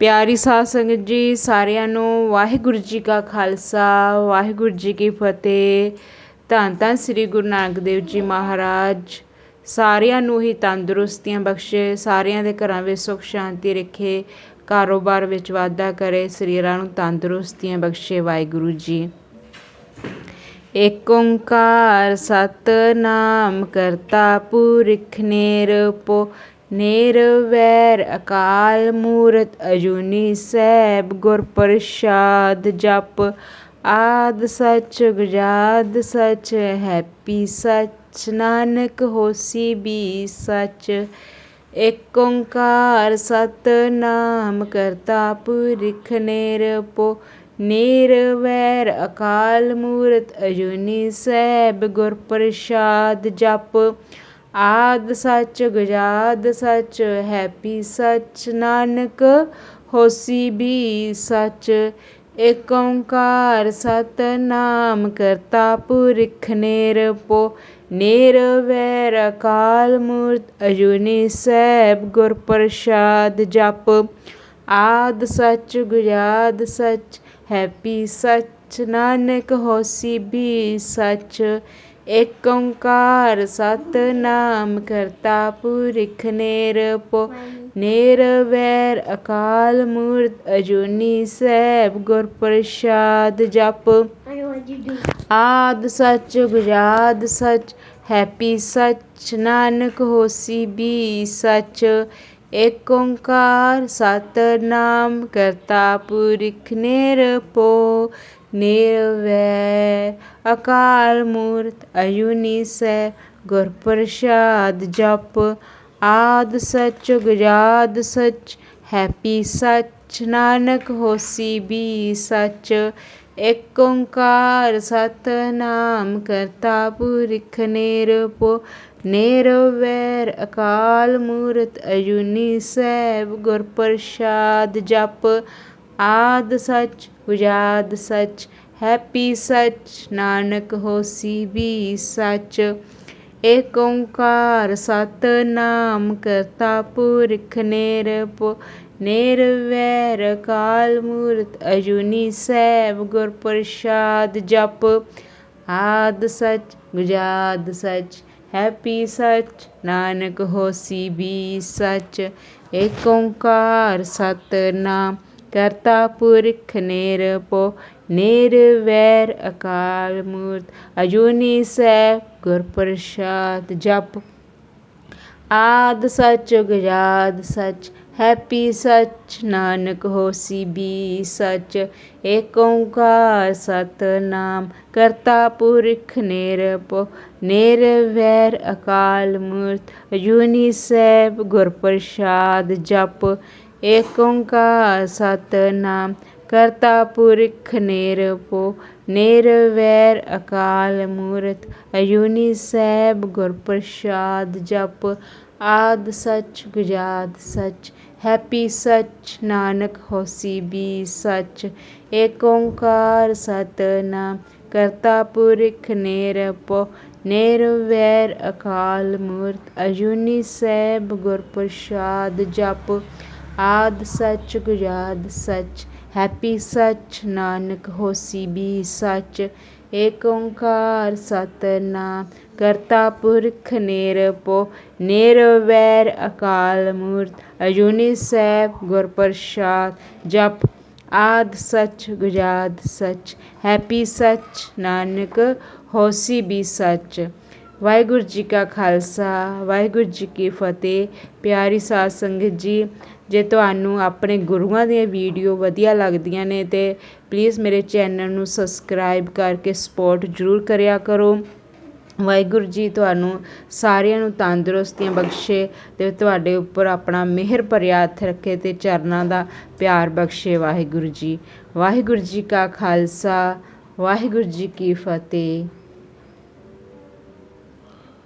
ਪਿਆਰੀ ਸਾਧ ਸੰਗਤ ਜੀ, ਸਾਰਿਆਂ ਨੂੰ ਵਾਹਿਗੁਰੂ ਜੀ ਕਾ ਖਾਲਸਾ, ਵਾਹਿਗੁਰੂ ਜੀ ਕੀ ਫਤਿਹ। ਧੰਨ ਧੰਨ ਸ੍ਰੀ ਗੁਰੂ ਨਾਨਕ ਦੇਵ ਜੀ ਮਹਾਰਾਜ। ਸਾਰਿਆਂ ਨੂੰ ਹੀ ਤੰਦਰੁਸਤੀਆਂ ਬਖਸ਼ੇ, ਸਾਰਿਆਂ ਦੇ ਘਰਾਂ ਵਿੱਚ ਸੁਖ ਸ਼ਾਂਤੀ ਰੱਖੇ, ਕਾਰੋਬਾਰ ਵਿੱਚ ਵਾਧਾ ਕਰੇ, ਸਰੀਰਾਂ ਨੂੰ ਤੰਦਰੁਸਤੀਆਂ ਬਖਸ਼ੇ ਵਾਹਿਗੁਰੂ ਜੀ। ਏਕ ਓੰਕਾਰ ਸਤਨਾਮ ਕਰਤਾ ਪੁਰਖ ਨਿਰਭਉ ਨਿਰਵੈਰ ਅਕਾਲ ਮੂਰਤ ਅਜੂਨੀ ਸੈਭ ਗੁਰ ਪ੍ਰਸਾਦ ਜਪ। ਆਦ ਸੱਚ ਗੁਜਾਦ ਸਚ, ਹੈਪੀ ਸੱਚ, ਨਾਨਕ ਹੋਸੀ ਵੀ ਸੱਚ। ਏਕ ਓੰਕਾਰ ਸਤਨਾਮ ਕਰਤਾ ਪੁਰਖ ਨਿਰਭਉ ਨਿਰਵੈਰ ਅਕਾਲ ਮੂਰਤ ਅਜੂਨੀ ਸੈਭ ਗੁਰ ਪ੍ਰਸਾਦ ਜਪ। ਆਦਿ ਸੱਚ ਗੁਜਾਦ ਸੱਚ, ਹੈਪੀ ਸੱਚ ਨਾਨਕ, ਹੋਸੀ ਵੀ ਸੱਚ। ਏਕ ਓੰਕਾਰ ਸਤਨਾਮ ਕਰਤਾ ਪੁਰਖ ਨਿਰਭਉ ਨਿਰਵੈਰ ਅਕਾਲ ਮੂਰਤ ਅਜੂਨੀ ਸੈਭ ਗੁਰ ਪ੍ਰਸਾਦ ਜਪ। ਆਦ ਸੱਚ ਗੁਜਾਦ ਸੱਚ, ਹੈਪੀ ਸੱਚ ਨਾਨਕ, ਹੋਸੀ ਵੀ ਸੱਚ। ਏਕ ਓੰਕਾਰ ਸਤਨਾਮ ਕਰਤਾ ਪੁਰਖ ਨਿਰਭਉ, ਨਿਰਵੈਰ ਅਕਾਲ ਮੂਰਤ ਅਜੂਨੀ ਸੈਭ ਗੁਰ ਪ੍ਰਸਾਦ ਜਪ। ਆਦ ਸੱਚ ਗੁਜਾਦ ਸੱਚ, ਹੈਪੀ ਸੱਚ, ਨਾਨਕ ਹੋਸੀ ਵੀ ਸੱਚ। ਏਕ ਓੰਕਾਰ ਸਤਨਾਮ ਕਰਤਾ ਪੁਰਖ ਨਿਰਭਉ ਨਿਰਵੈਰ ਅਕਾਲ ਮੂਰਤ ਅਜੂਨੀ ਸੈ, ਗੁਰ ਪ੍ਰਸਾਦ ਜਪ, ਆਦ ਸੱਚ, ਗੁਜਾਦ ਸੱਚ, ਹੈਪੀ ਸੱਚ, ਨਾਨਕ ਹੋਸੀ ਵੀ ਸੱਚ ਏਕ ਓੰਕਾਰ ਸਤਨਾਮ ਕਰਤਾ ਪੁਰਖ ਨਿਰਭਉ, ਨਿਰਵੈਰ ਅਕਾਲ ਮੂਰਤ ਅਜੂਨੀ ਸੈਭ ਗੁਰ ਪ੍ਰਸਾਦ ਜਪ ਆਦ ਸੱਚ ਗੁਜਾਦ ਸੱਚ, ਹੈਪੀ ਸੱਚ, ਨਾਨਕ ਹੋਸੀ ਵੀ ਸੱਚ। ਏਕ ਓੰਕਾਰ ਸਤਨਾਮ ਕਰਤਾ ਪੁਰਖ ਨਿਰਭਉ ਨਿਰਵੈਰ ਕਾਲ ਮੂਰਤ ਅਜੂਨੀ ਸੈਭ ਗੁਰ ਪ੍ਰਸਾਦ ਜਪ। ਆਦ ਸੱਚ ਗੁਜਾਦ ਸੱਚ, ਹੈਪੀ ਸੱਚ, ਨਾਨਕ ਹੋਸੀ ਵੀ ਸੱਚ। ਏਕ ਓੰਕਾਰ ਸਤਨਾਮ ਕਰਤਾ ਪੁਰਖ ਨਿਰਭਉ ਨਿਰਵੈਰ ਅਕਾਲ ਮੂਰਤ, ਅਜੂਨੀ ਸੈਭ ਗੁਰ ਪ੍ਰਸਾਦ ਜਪ। ਆਦ ਸੱਚ ਗੁਜਾਦ ਸਚ, ਹੈਪੀ ਸੱਚ ਨਾਨਕ ਹੋਸੀ ਵੀ ਸੱਚ, ਏਕ ਓੰਕਾਰ ਸਤਨਾਮ। ਕਰਤਾ ਪੁਰਖ ਨਿਰਭਉ ਨਿਰਵੈਰ ਅਕਾਲ ਮੂਰਤ, ਅਜੂਨੀ ਸੈਭ ਗੁਰ ਪ੍ਰਸਾਦ ਜਪ। ਏਕ ਓੰਕਾਰ ਸਤਨਾਮ, ਕਰਤਾ ਪੁਰਖ ਨਿਰਭਉ, ਨਿਰਵੈਰ ਅਕਾਲ ਮੂਰਤ ਅਜੂਨੀ ਸੈਭ ਗੁਰ ਪ੍ਰਸਾਦ ਜਪ, ਆਦ ਸੱਚ ਗੁਜਾਦ ਸਚ, ਹੈਪੀ ਸੱਚ, ਨਾਨਕ ਹੋਸੀ ਵੀ ਸੱਚ ਏਕ ਓੰਕਾਰ ਸਤਨਾਮ, ਕਰਤਾ ਪੁਰਖ ਨਿਰਭਉ, ਨਿਰਵੈਰ ਅਕਾਲ ਮੂਰਤ ਅਜੂਨੀ ਸੈਭ ਗੁਰ ਪ੍ਰਸਾਦ ਜਪ ਆਦਿ ਸੱਚ, ਗੁਜਾਦ ਸੱਚ, ਹੈਪੀ ਸੱਚ, ਨਾਨਕ ਹੋਸੀ ਬੀ ਸੱਚ, ਏਕ ਓੰਕਾਰ ਸਤਨਾਮ ਕਰਤਾ ਪੁਰਖ ਨਿਰਭਉ, ਨਿਰਵੈਰ ਅਕਾਲ ਮੂਰਤ, ਅਜੂਨੀ ਸੈਭ ਗੁਰ ਪ੍ਰਸਾਦ, ਜਪ, ਆਦ ਸੱਚ, ਗੁਜਾਦ ਸੱਚ, ਹੈਪੀ ਸੱਚ, ਨਾਨਕ ਹੋਸੀ ਬੀ ਸੱਚ। ਵਾਹਿਗੁਰੂ ਜੀ ਕਾ ਖਾਲਸਾ, ਵਾਹਿਗੁਰੂ ਜੀ ਕੀ ਫਤਿਹ। ਪਿਆਰੀ ਸਾਧ ਸੰਗਤ ਜੀ, ਜੇ ਤੁਹਾਨੂੰ ਆਪਣੇ ਗੁਰੂਆਂ ਦੀਆਂ ਵੀਡੀਓ ਵਧੀਆ ਲੱਗਦੀਆਂ ਨੇ ਤੇ ਪਲੀਜ਼ ਮੇਰੇ ਚੈਨਲ ਨੂੰ ਸਬਸਕ੍ਰਾਈਬ ਕਰਕੇ ਸਪੋਰਟ ਜ਼ਰੂਰ ਕਰਿਆ ਕਰੋ। ਵਾਹਿਗੁਰੂ ਜੀ ਤੁਹਾਨੂੰ ਸਾਰਿਆਂ ਨੂੰ ਤੰਦਰੁਸਤੀਆਂ ਬਖਸ਼ੇ ਤੇ ਤੁਹਾਡੇ ਉੱਪਰ ਆਪਣਾ ਮਿਹਰ ਭਰਿਆ ਹੱਥ ਰੱਖੇ ਤੇ ਚਰਨਾਂ ਦਾ ਪਿਆਰ ਬਖਸ਼ੇ ਵਾਹਿਗੁਰੂ ਜੀ। ਵਾਹਿਗੁਰੂ ਜੀ ਕਾ ਖਾਲਸਾ, ਵਾਹਿਗੁਰੂ ਜੀ ਕੀ ਫਤਿਹ।